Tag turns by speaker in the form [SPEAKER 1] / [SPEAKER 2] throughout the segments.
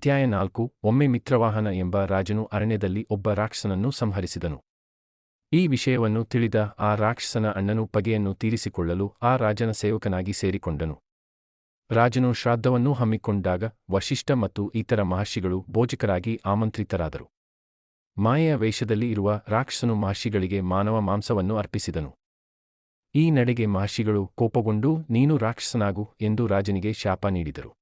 [SPEAKER 1] ಅಧ್ಯಾಯ ನಾಲ್ಕು, ಒಮ್ಮೆ ಮಿತ್ರವಾಹನ ಎಂಬ ರಾಜನು ಅರಣ್ಯದಲ್ಲಿ ಒಬ್ಬ ರಾಕ್ಷಸನನ್ನು ಸಂಹರಿಸಿದನು. ಈ ವಿಷಯವನ್ನು ತಿಳಿದ ಆ ರಾಕ್ಷಸನ ಅಣ್ಣನು ಪಗೆಯನ್ನು ತೀರಿಸಿಕೊಳ್ಳಲು ಆ ರಾಜನ ಸೇವಕನಾಗಿ ಸೇರಿಕೊಂಡನು. ರಾಜನು ಶ್ರಾದ್ದವನ್ನು ಹಮ್ಮಿಕೊಂಡಾಗ ವಶಿಷ್ಠ ಮತ್ತು ಇತರ ಮಹರ್ಷಿಗಳು ಭೋಜಕರಾಗಿ ಆಮಂತ್ರಿತರಾದರು. ಮಾಯೆಯ ವೇಷದಲ್ಲಿ ಇರುವ ರಾಕ್ಷಸನು ಮಹರ್ಷಿಗಳಿಗೆ ಮಾನವ ಮಾಂಸವನ್ನು ಅರ್ಪಿಸಿದನು. ಈ ನಡೆಗೆ ಮಹರ್ಷಿಗಳು ಕೋಪಗೊಂಡು, ನೀನು ರಾಕ್ಷಸನಾಗು ಎಂದು ರಾಜನಿಗೆ ಶಾಪ ನೀಡಿದರು.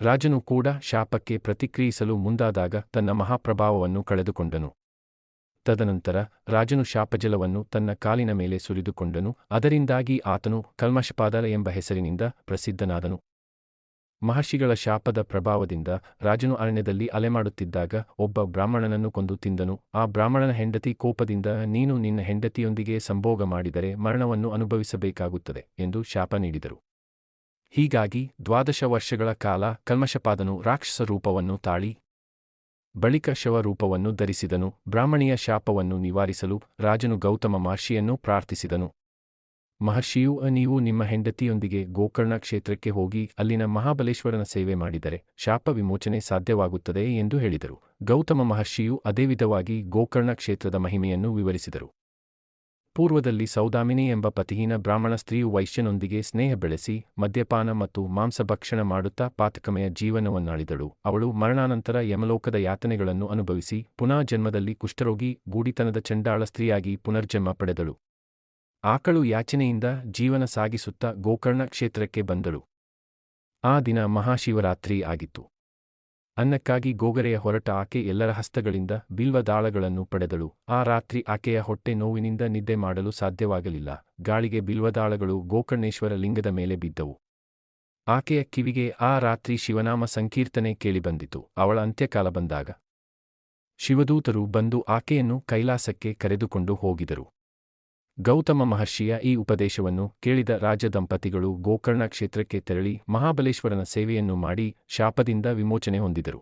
[SPEAKER 1] ರಾಜನು ಕೂಡ ಶಾಪಕ್ಕೆ ಪ್ರತಿಕ್ರಿಯಿಸಲು ಮುಂದಾದಾಗ ತನ್ನ ಮಹಾಪ್ರಭಾವವನ್ನು ಕಳೆದುಕೊಂಡನು. ತದನಂತರ ರಾಜನು ಶಾಪಜಲವನ್ನು ತನ್ನ ಕಾಲಿನ ಮೇಲೆ ಸುರಿದುಕೊಂಡನು, ಅದರಿಂದಾಗಿ ಆತನು ಕಲ್ಮಶಪಾದಲ ಎಂಬ ಹೆಸರಿನಿಂದ ಪ್ರಸಿದ್ಧನಾದನು. ಮಹರ್ಷಿಗಳ ಶಾಪದ ಪ್ರಭಾವದಿಂದ ರಾಜನು ಅರಣ್ಯದಲ್ಲಿ ಅಲೆಮಾಡುತ್ತಿದ್ದಾಗ ಒಬ್ಬ ಬ್ರಾಹ್ಮಣನನ್ನು ಕೊಂದು ತಿಂದನು. ಆ ಬ್ರಾಹ್ಮಣನ ಹೆಂಡತಿ ಕೋಪದಿಂದ, ನೀನು ನಿನ್ನ ಹೆಂಡತಿಯೊಂದಿಗೆ ಸಂಭೋಗ ಮಾಡಿದರೆ ಮರಣವನ್ನು ಅನುಭವಿಸಬೇಕಾಗುತ್ತದೆ ಎಂದು ಶಾಪ ನೀಡಿದರು. ಹೀಗಾಗಿ ದ್ವಾದಶ ವರ್ಷಗಳ ಕಾಲ ಕಲ್ಮಶಪಾದನು ರಾಕ್ಷಸ ರೂಪವನ್ನು ತಾಳಿ, ಬಳಿಕ ಶವರೂಪವನ್ನು ಧರಿಸಿದನು, ಬ್ರಾಹ್ಮಣಿಯ ಶಾಪವನ್ನು ನಿವಾರಿಸಲು ರಾಜನು ಗೌತಮ ಮಹರ್ಷಿಯನ್ನು ಪ್ರಾರ್ಥಿಸಿದನು. ಮಹರ್ಷಿಯು, ನೀವು ನಿಮ್ಮ ಹೆಂಡತಿಯೊಂದಿಗೆ ಗೋಕರ್ಣ ಕ್ಷೇತ್ರಕ್ಕೆ ಹೋಗಿ ಅಲ್ಲಿನ ಮಹಾಬಲೇಶ್ವರನ ಸೇವೆ ಮಾಡಿದರೆ ಶಾಪ ವಿಮೋಚನೆ ಸಾಧ್ಯವಾಗುತ್ತದೆ ಎಂದು ಹೇಳಿದರು. ಗೌತಮ ಮಹರ್ಷಿಯು ಅದೇ ವಿಧವಾಗಿ ಗೋಕರ್ಣ ಕ್ಷೇತ್ರದ ಮಹಿಮೆಯನ್ನು ವಿವರಿಸಿದರು. ಪೂರ್ವದಲ್ಲಿ ಸೌದಾಮಿನಿ ಎಂಬ ಪತಿಹೀನ ಬ್ರಾಹ್ಮಣ ಸ್ತ್ರೀಯು ವೈಶ್ಯನೊಂದಿಗೆ ಸ್ನೇಹ ಬೆಳೆಸಿ, ಮದ್ಯಪಾನ ಮತ್ತು ಮಾಂಸಭಕ್ಷಣ ಮಾಡುತ್ತಾ ಪಾತಕಮೆಯ ಜೀವನವನ್ನಾಳಿದಳು. ಅವಳು ಮರಣಾನಂತರ ಯಮಲೋಕದ ಯಾತನೆಗಳನ್ನು ಅನುಭವಿಸಿ, ಪುನಃ ಜನ್ಮದಲ್ಲಿ ಕುಷ್ಠರೋಗಿ ಗೂಡಿತನದ ಚಂಡಾಳ ಸ್ತ್ರೀಯಾಗಿ ಪುನರ್ಜನ್ಮ ಪಡೆದಳು. ಆಕಳು ಯಾಚನೆಯಿಂದ ಜೀವನ ಸಾಗಿಸುತ್ತಾ ಗೋಕರ್ಣ ಕ್ಷೇತ್ರಕ್ಕೆ ಬಂದಳು. ಆ ದಿನ ಮಹಾಶಿವರಾತ್ರಿ ಆಗಿತ್ತು. ಅನ್ನಕ್ಕಾಗಿ ಗೋಗರೆಯ ಹೊರಟ ಆಕೆ ಎಲ್ಲರ ಹಸ್ತಗಳಿಂದ ಬಿಲ್ವದಾಳಗಳನ್ನು ಪಡೆದಳು. ಆ ರಾತ್ರಿ ಆಕೆಯ ಹೊಟ್ಟೆ ನೋವಿನಿಂದ ನಿದ್ದೆ ಮಾಡಲು ಸಾಧ್ಯವಾಗಲಿಲ್ಲ. ಗಾಳಿಗೆ ಬಿಲ್ವದಾಳಗಳು ಗೋಕರ್ಣೇಶ್ವರ ಲಿಂಗದ ಮೇಲೆ ಬಿದ್ದವು. ಆಕೆಯ ಕಿವಿಗೆ ಆ ರಾತ್ರಿ ಶಿವನಾಮ ಸಂಕೀರ್ತನೆ ಕೇಳಿಬಂದಿತು. ಅವಳ ಅಂತ್ಯಕಾಲ ಬಂದಾಗ ಶಿವದೂತರು ಬಂದು ಆಕೆಯನ್ನು ಕೈಲಾಸಕ್ಕೆ ಕರೆದುಕೊಂಡು ಹೋಗಿದರು. ಗೌತಮ ಮಹರ್ಷಿಯ ಈ ಉಪದೇಶವನ್ನು ಕೇಳಿದ ರಾಜದಂಪತಿಗಳು ಗೋಕರ್ಣ ಕ್ಷೇತ್ರಕ್ಕೆ ತೆರಳಿ ಮಹಾಬಲೇಶ್ವರನ ಸೇವೆಯನ್ನು ಮಾಡಿ ಶಾಪದಿಂದ ವಿಮೋಚನೆ ಹೊಂದಿದರು.